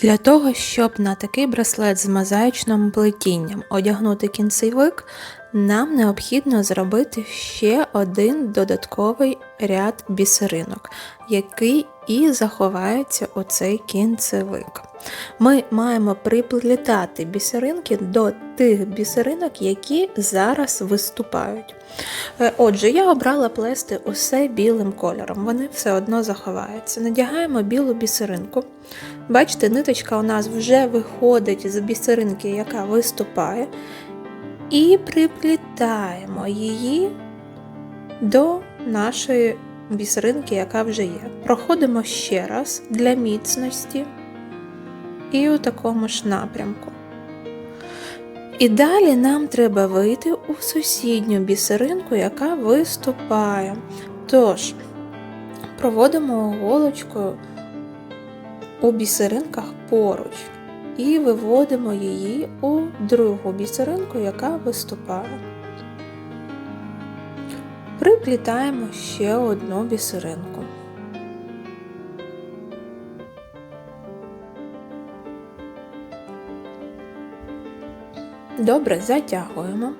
Для того, щоб на такий браслет з мозаїчним плетінням одягнути кінцевик, нам необхідно зробити ще один додатковий ряд бісеринок, який і заховається у цей кінцевик. Ми маємо приплітати бісеринки до тих бісеринок, які зараз виступають. Е, Отже, я обрала плести усе білим кольором, вони все одно заховаються. Надягаємо білу бісеринку. Бачите, ниточка у нас вже виходить з бісеринки, яка виступає, і приплітаємо її до нашої бісеринки, яка вже є. Проходимо ще раз для міцності і у такому ж напрямку. І далі нам треба вийти у сусідню бісеринку, яка виступає. Тож, проводимо голочкою у бісеринках поруч і виводимо її у другу бісеринку, яка виступає. Приплітаємо ще одну бісеринку. Добре затягуємо,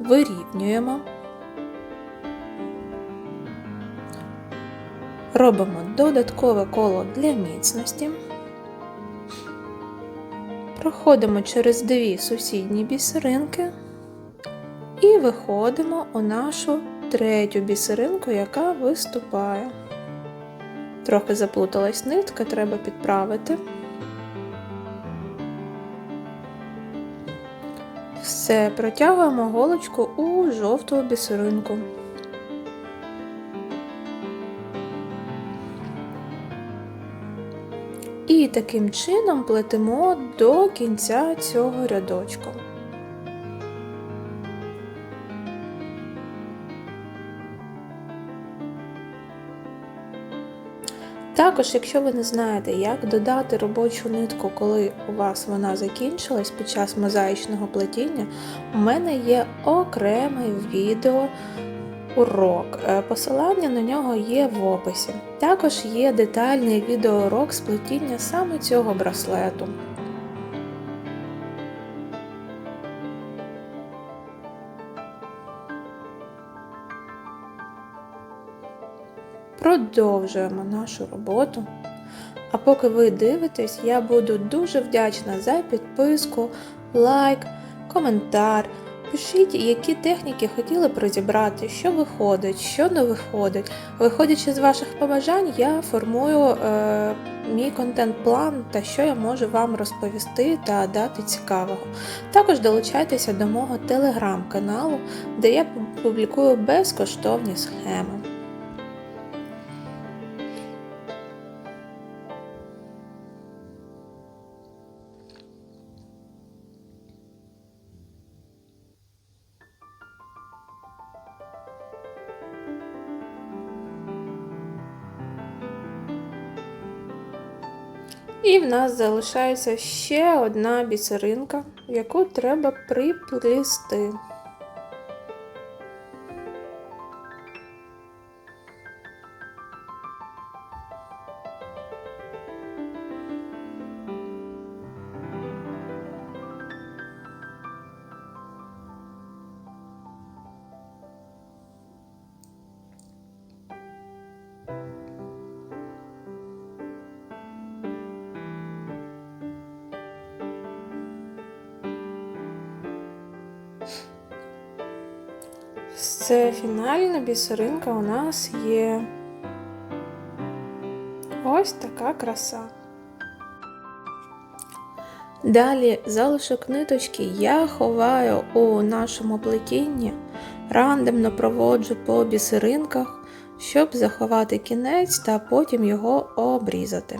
вирівнюємо, робимо додаткове коло для міцності, проходимо через дві сусідні бісеринки і виходимо у нашу третю бісеринку, яка виступає. Трохи заплуталась нитка, треба підправити. Все, протягуємо голочку у жовту бісеринку. І таким чином плетемо до кінця цього рядочку. Також, якщо ви не знаєте, як додати робочу нитку, коли у вас вона закінчилась під час мозаїчного плетіння, у мене є окремий відео урок. Е, Посилання на нього є в описі. Також є детальний відеоурок з плетіння саме цього браслету. Продовжуємо нашу роботу. А поки ви дивитесь, я буду дуже вдячна за підписку, лайк, коментар. Пишіть, які техніки хотіли б розібрати, що виходить, що не виходить. Виходячи з ваших побажань, я формую е, мій контент-план та що я можу вам розповісти та дати цікавого. Також долучайтеся до мого телеграм-каналу, де я публікую безкоштовні схеми. І в нас залишається ще одна бісеринка, яку треба приплести. Це фінальна бісеринка у нас є ось така краса. Далі залишок ниточки я ховаю у нашому плетінні, рандомно проводжу по бісеринках, щоб заховати кінець та потім його обрізати.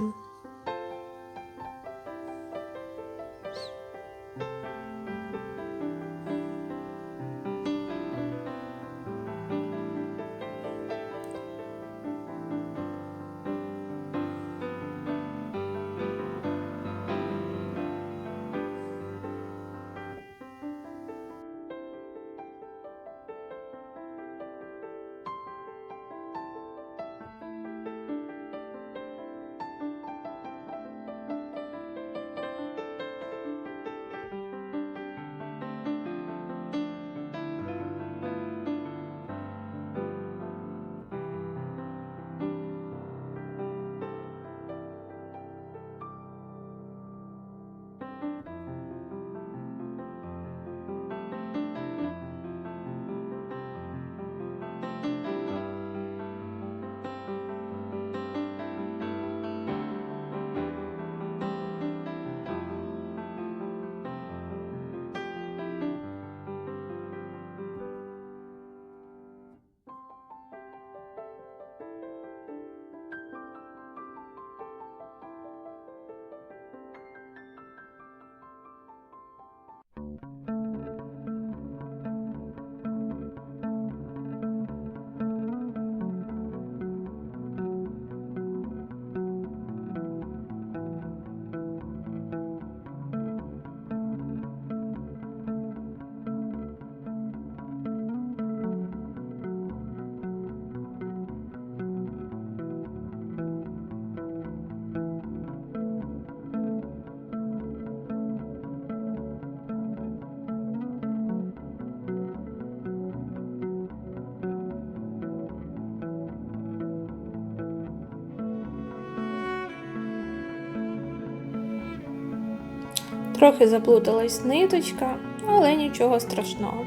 Трохи заплуталась ниточка, але нічого страшного.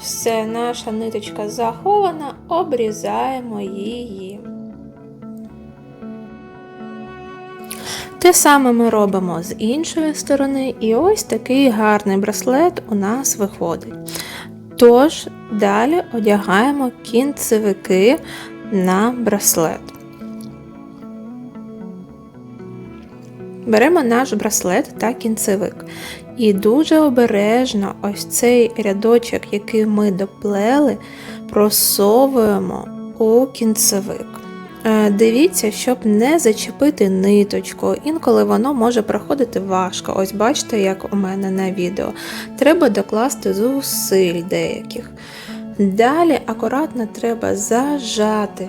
Все, наша ниточка захована, обрізаємо її. Те саме ми робимо з іншої сторони, і ось такий гарний браслет у нас виходить. Тож, далі одягаємо кінцевики на браслет. Беремо наш браслет та кінцевик. І дуже обережно ось цей рядочок, який ми доплели, просовуємо у кінцевик. Е, Дивіться, щоб не зачепити ниточку, інколи воно може проходити важко. Ось бачите, як у мене на відео. Треба докласти зусиль деяких. Далі акуратно треба зажати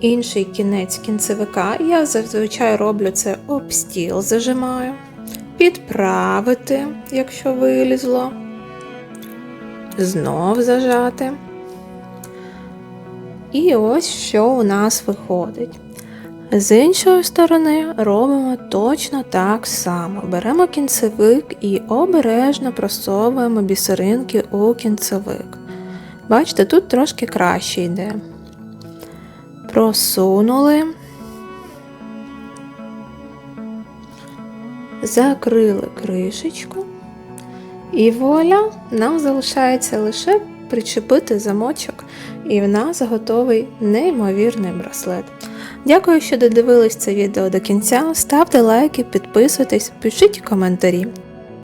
інший кінець кінцевика. Я зазвичай роблю це об стіл, зажимаю, підправити, якщо вилізло, знов зажати. І ось що у нас виходить. З іншої сторони робимо точно так само. Беремо кінцевик і обережно просовуємо бісеринки у кінцевик. Бачите, тут трошки краще йде. Просунули, закрили кришечку. І вуаля, нам залишається лише причепити замочок, і в нас готовий неймовірний браслет. Дякую, що додивились це відео до кінця. Ставте лайки, підписуйтесь, пишіть коментарі.